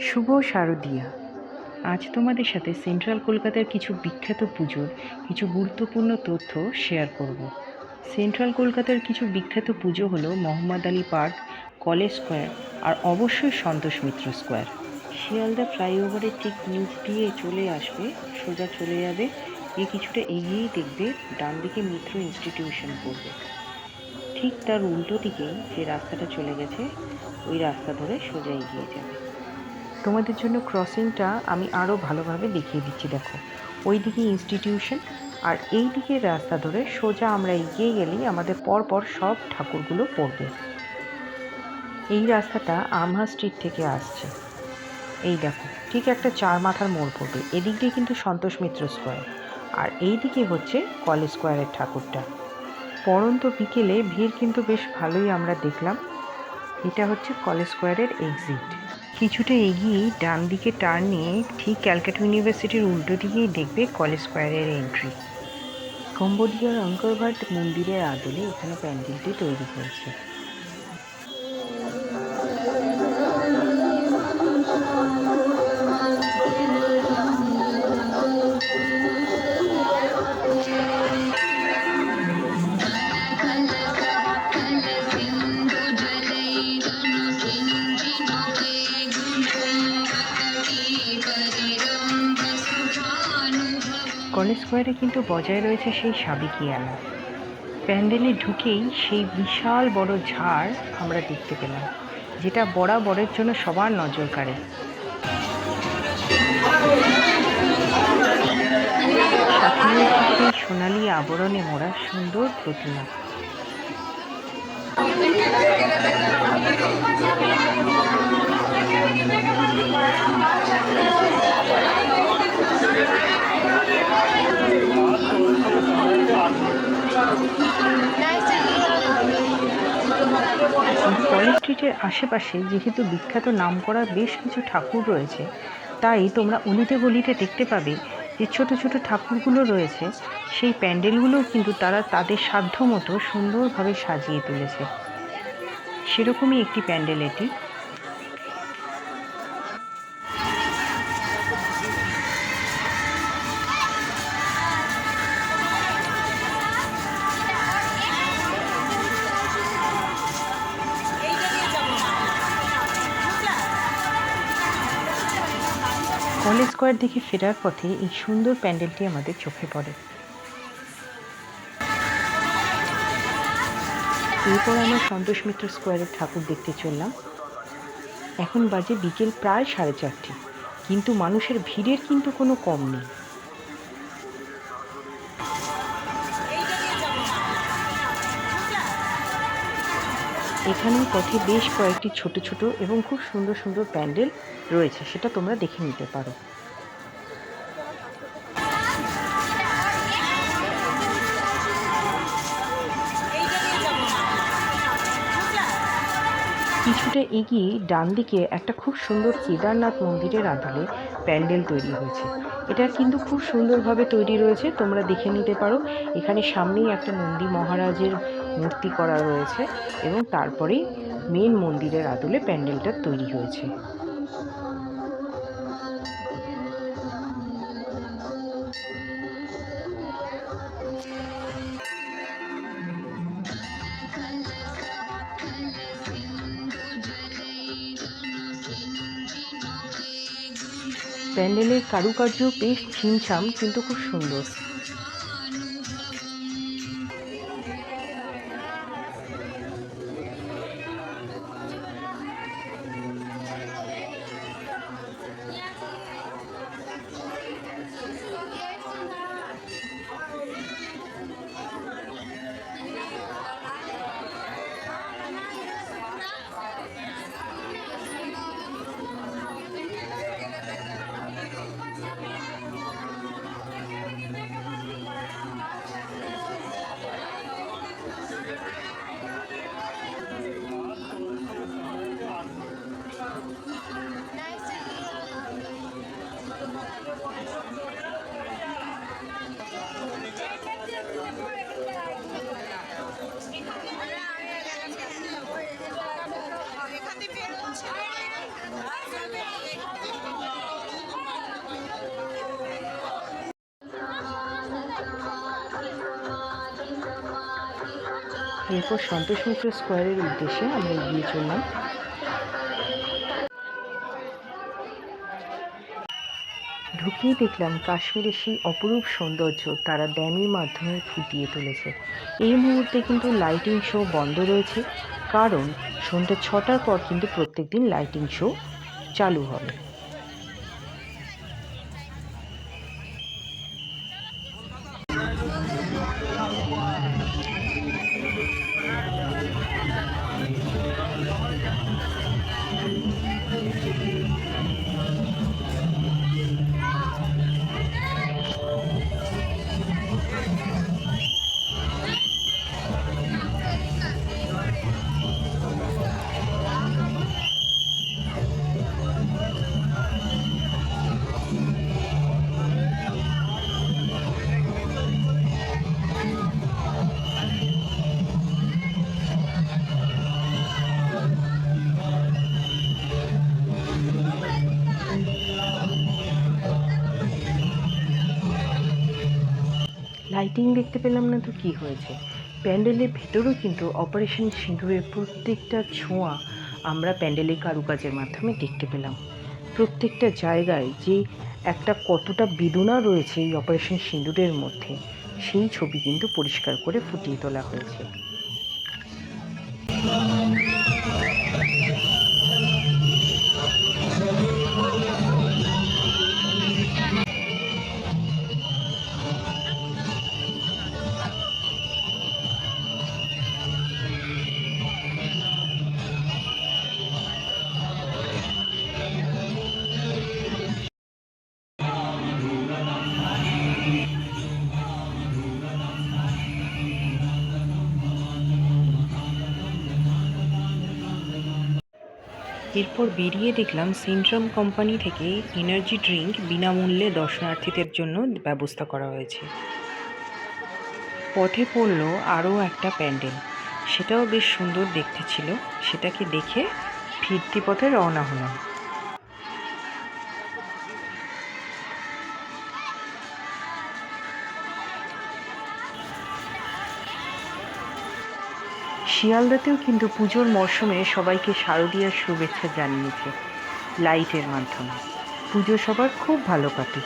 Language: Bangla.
শুভ শারদীয়া। আজ তোমাদের সাথে সেন্ট্রাল কলকাতার কিছু বিখ্যাত পুজোর কিছু গুরুত্বপূর্ণ তথ্য শেয়ার করব। সেন্ট্রাল কলকাতার কিছু বিখ্যাত পুজো হলো Mohammad Ali park, college square আর অবশ্যই সন্তোষ মিত্র স্কোয়ার। শিয়ালদা ফ্লাইওভারের ঠিক নিচ দিয়ে চলে আসবে, সোজা চলে যাবে এ কিছুটা এগিয়েই দেখবে ডান দিকে মিত্র ইনস্টিটিউশন পড়বে। ঠিক তার উল্টো দিকে যে রাস্তাটা চলে গেছে, ওই রাস্তা ধরে সোজা এগিয়ে যাবে। তোমাদের জন্য ক্রসিংটা আমি আরও ভালোভাবে দেখিয়ে দিচ্ছি, দেখো। ওই দিকে ইনস্টিটিউশন আর এই দিকে রাস্তা ধরে সোজা আমরা এগিয়ে গেলেই আমাদের পরপর সব ঠাকুরগুলো পড়বে। এই রাস্তাটা আমহা স্ট্রিট থেকে আসছে। এই দেখো, ঠিক একটা চার মাথার মোড় পড়বে। এদিক দিয়ে কিন্তু সন্তোষ মিত্র স্কোয়ার আর এই দিকে হচ্ছে কলেজ স্কোয়ারের ঠাকুরটা। পরন্ত বিকেলে ভিড় কিন্তু বেশ ভালোই আমরা দেখলাম। এটা হচ্ছে কলেজ স্কোয়ারের এক্সিট কিছুটা এগিয়ে ডান দিকে টার্ন নিয়ে ঠিক ক্যালকাটা ইউনিভার্সিটির উল্টো দিকেই দেখবে কলেজ স্কোয়ারের এন্ট্রি। কম্বোডিয়ার অঙ্করভাট মন্দিরের আদলে এখানে প্যান্ডেলটি তৈরি হয়েছে। কলেজ স্কোয়ারে কিন্তু বজায় রয়েছে সেই সাবেকিয়ানা প্যান্ডেলে ঢুকেই সেই বিশাল বড় ঝাড় আমরা দেখতে পেলাম, যেটা বরাবরের জন্য সবার নজর কাড়ে। সোনালি আবরণে মোড়া সুন্দর প্রতিমা। কলেজ স্ট্রিটের আশেপাশে যেহেতু বিখ্যাত নাম নামকরা বেশ কিছু ঠাকুর রয়েছে, তাই তোমরা অলিতে গলিতে দেখতে পাবে যে ছোট ছোট ঠাকুরগুলো রয়েছে, সেই প্যান্ডেলগুলোও কিন্তু তারা তাদের সাধ্য মতো সুন্দরভাবে সাজিয়ে তুলেছে। সেরকমই একটি প্যান্ডেল এটি। কলেজ স্কোয়ার দেখে ফেরার পথে এই সুন্দর প্যান্ডেলটি আমাদের চোখে পড়ে। এরপর আমরা সন্তোষ মিত্র স্কোয়ারের ঠাকুর দেখতে চললাম। এখন বাজে বিকেল প্রায় সাড়ে চারটে। কিন্তু মানুষের ভিড়ের কিন্তু কোনো কম নেই। এখানেও পথে বেশ কয়েকটি ছোট ছোট এবং খুব সুন্দর সুন্দর প্যান্ডেল রয়েছে, সেটা তোমরা দেখে নিতে পারো। কিছুটা এগিয়ে ডান দিকে একটা খুব সুন্দর কেদারনাথ মন্দিরের আদলে প্যান্ডেল তৈরি হয়েছে। এটা কিন্তু খুব সুন্দরভাবে তৈরি রয়েছে, তোমরা দেখে নিতে পারো। এখানে সামনেই একটা নন্দী মহারাজের মূর্তি করা রয়েছে এবং তারপরেই মেন মন্দিরের আদলে প্যান্ডেলটা তৈরি হয়েছে। প্যান্ডেলের কারুকার্য বেশ ছিমছাম কিন্তু খুব সুন্দর। এরপর সন্তোষ মিত্র স্কোয়ারের উদ্দেশ্যে আমরা এগিয়ে চললাম। ঢুকিয়ে দেখলাম কাশ্মীরের সেই অপরূপ সৌন্দর্য তারা ড্যামের মাধ্যমে ফুটিয়ে তুলেছে। এই মুহূর্তে কিন্তু লাইটিং শো বন্ধ রয়েছে, কারণ সন্ধ্যা ছটার পর কিন্তু প্রত্যেকদিন লাইটিং শো চালু হবে। লাইটিং দেখতে পেলাম না তো কি হয়েছে। প্যান্ডেলের ভেতরেও কিন্তু অপারেশন সিঁদুরের প্রত্যেকটা ছোঁয়া আমরা প্যান্ডেলের কারুকাজের মাধ্যমে দেখতে পেলাম। প্রত্যেকটা জায়গায় যে একটা কতটা বেদনা রয়েছে এই অপারেশন সিঁদুরের মধ্যে, সেই ছবি কিন্তু পরিষ্কার করে ফুটিয়ে তোলা হয়েছে। এরপর বেরিয়ে দেখলাম সিন্ড্রম কোম্পানি থেকে এনার্জি ড্রিঙ্ক বিনামূল্যে দর্শনার্থীদের জন্য ব্যবস্থা করা হয়েছে। পথে পড়ল আরও একটা প্যান্ডেল। সেটাও বেশ সুন্দর দেখতে ছিল। সেটাকে দেখে ফিরতি পথে রওনা হলাম। শিয়ালদাতেও কিন্তু পুজোর মরশুমে সবাইকে শারদীয়ার শুভেচ্ছা জানিয়েছে লাইটের মাধ্যমে। পুজো সবার খুব ভালো কাটে